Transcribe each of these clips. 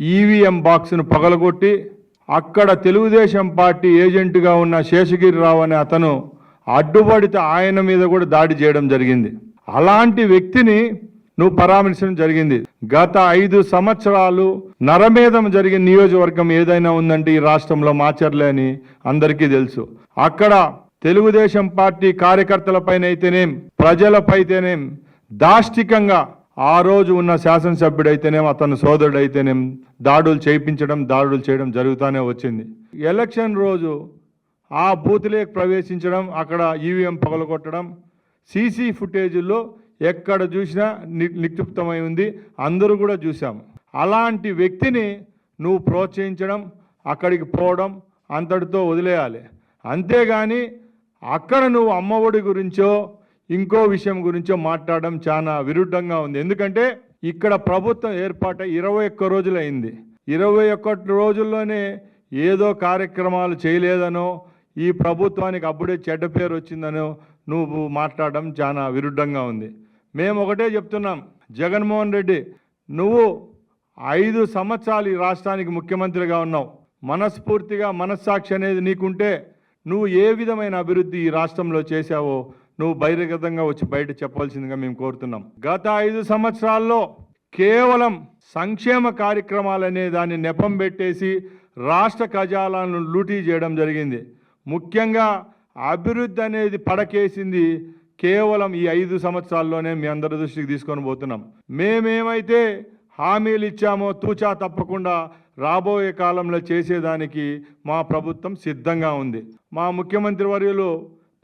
EVM బాక్స్ను పగలగొట్టి అక్కడ Telugu Desam party ఏజెంటుగా ఉన్న శేషగిరిరావు అనే అతను అడ్డుపడితే ఆయన మీద కూడా దాడి చేయడం జరిగింది. అలాంటి వ్యక్తిని నువ్వు పరామర్శించడం జరిగింది. గత ఐదు సంవత్సరాలు నరమేధం జరిగిన నియోజకవర్గం ఏదైనా ఉందంటే ఈ రాష్ట్రంలో మాచర్లే అని అందరికీ తెలుసు. అక్కడ తెలుగుదేశం పార్టీ కార్యకర్తలపైన అయితేనేం ప్రజలపైతేనేం దాష్టికంగా ఆ రోజు ఉన్న శాసనసభ్యుడైతేనేం అతని సోదరుడైతేనేం దాడులు చేయించడం దాడులు చేయడం జరుగుతూనే వచ్చింది. ఎలక్షన్ రోజు ఆ బూత్లోకి ప్రవేశించడం అక్కడ ఈవీఎం పగలగొట్టడం సీసీ ఫుటేజీల్లో ఎక్కడ చూసినా ని- నిక్షిప్తమై ఉంది. అందరూ కూడా చూసాము అలాంటి వ్యక్తిని నువ్వు ప్రోత్సహించడం అక్కడికి పోవడం అంతటితో వదిలేయాలి. అంతేగాని అక్కడ నువ్వు అమ్మఒడి గురించో ఇంకో విషయం గురించో మాట్లాడడం చాలా విరుద్ధంగా ఉంది. ఎందుకంటే ఇక్కడ ప్రభుత్వం ఏర్పాటై ఇరవై ఒక్క రోజులైంది. ఇరవై ఒక్కటి రోజుల్లోనే ఏదో కార్యక్రమాలు చేయలేదనో ఈ ప్రభుత్వానికి అప్పుడే చెడ్డ పేరు వచ్చిందనో నువ్వు మాట్లాడడం చాలా విరుద్ధంగా ఉంది. మేము ఒకటే చెప్తున్నాం జగన్మోహన్ రెడ్డి నువ్వు ఐదు సంవత్సరాలు ఈ రాష్ట్రానికి ముఖ్యమంత్రిగా ఉన్నావు. మనస్ఫూర్తిగా మనస్సాక్షి అనేది నీకుంటే నువ్వు ఏ విధమైన అభివృద్ధి ఈ రాష్ట్రంలో చేశావో నువ్వు బహిర్గతంగా వచ్చి బయట చెప్పాల్సిందిగా మేము కోరుతున్నాం. గత ఐదు సంవత్సరాల్లో కేవలం సంక్షేమ కార్యక్రమాలనే దాన్ని నెపం పెట్టేసి రాష్ట్ర ఖజానాలను లూటీ చేయడం జరిగింది. ముఖ్యంగా అభివృద్ధి అనేది పడకేసింది కేవలం ఈ ఐదు సంవత్సరాల్లోనే మీ అందరి దృష్టికి తీసుకొని పోతున్నాం. మేమేమైతే హామీలు ఇచ్చామో తూచా తప్పకుండా రాబోయే కాలంలో చేసేదానికి మా ప్రభుత్వం సిద్ధంగా ఉంది. మా ముఖ్యమంత్రి వర్యులు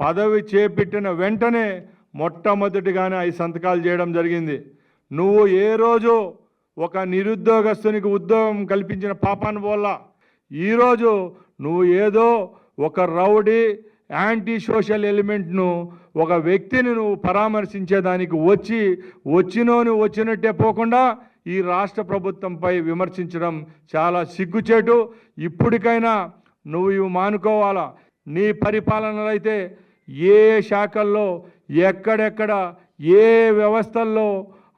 పదవి చేపట్టిన వెంటనే మొట్టమొదటిగానే ఐదు సంతకాలు చేయడం జరిగింది. నువ్వు ఏ రోజు ఒక నిరుద్యోగస్తునికి ఉద్యోగం కల్పించిన పాపాన్ని వల్ల ఈరోజు నువ్వు ఏదో ఒక రౌడీ యాంటీ సోషల్ ఎలిమెంట్ను ఒక వ్యక్తిని నువ్వు పరామర్శించేదానికి వచ్చి వచ్చినోని వచ్చినట్టే పోకుండా ఈ రాష్ట్ర ప్రభుత్వంపై విమర్శించడం చాలా సిగ్గుచేటు. ఇప్పటికైనా నువ్వు ఇవి మానుకోవాలా? నీ పరిపాలనలో అయితే ఏ శాఖల్లో ఎక్కడెక్కడ ఏ వ్యవస్థల్లో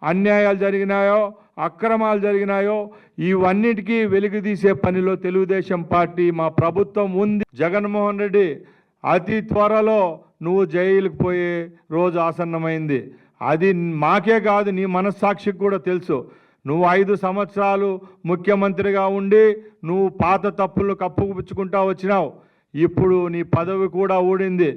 అన్యాయాలు జరిగినాయో అక్రమాలు జరిగినాయో ఇవన్నిటికీ వెలుగు తీసే పనిలో తెలుగుదేశం పార్టీ మా ప్రభుత్వం ఉంది. జగన్మోహన్ రెడ్డి అతి త్వరలో నువ్వు జైలుకు పోయే రోజు ఆసన్నమైంది. అది మాకే కాదు నీ మనస్సాక్షికి కూడా తెలుసు. నువ్వు ఐదు సంవత్సరాలు ముఖ్యమంత్రిగా ఉండి నువ్వు పాత తప్పులు కప్పుపుచ్చుకుంటా వచ్చినావు. ఇప్పుడు నీ పదవి కూడా ఊడింది.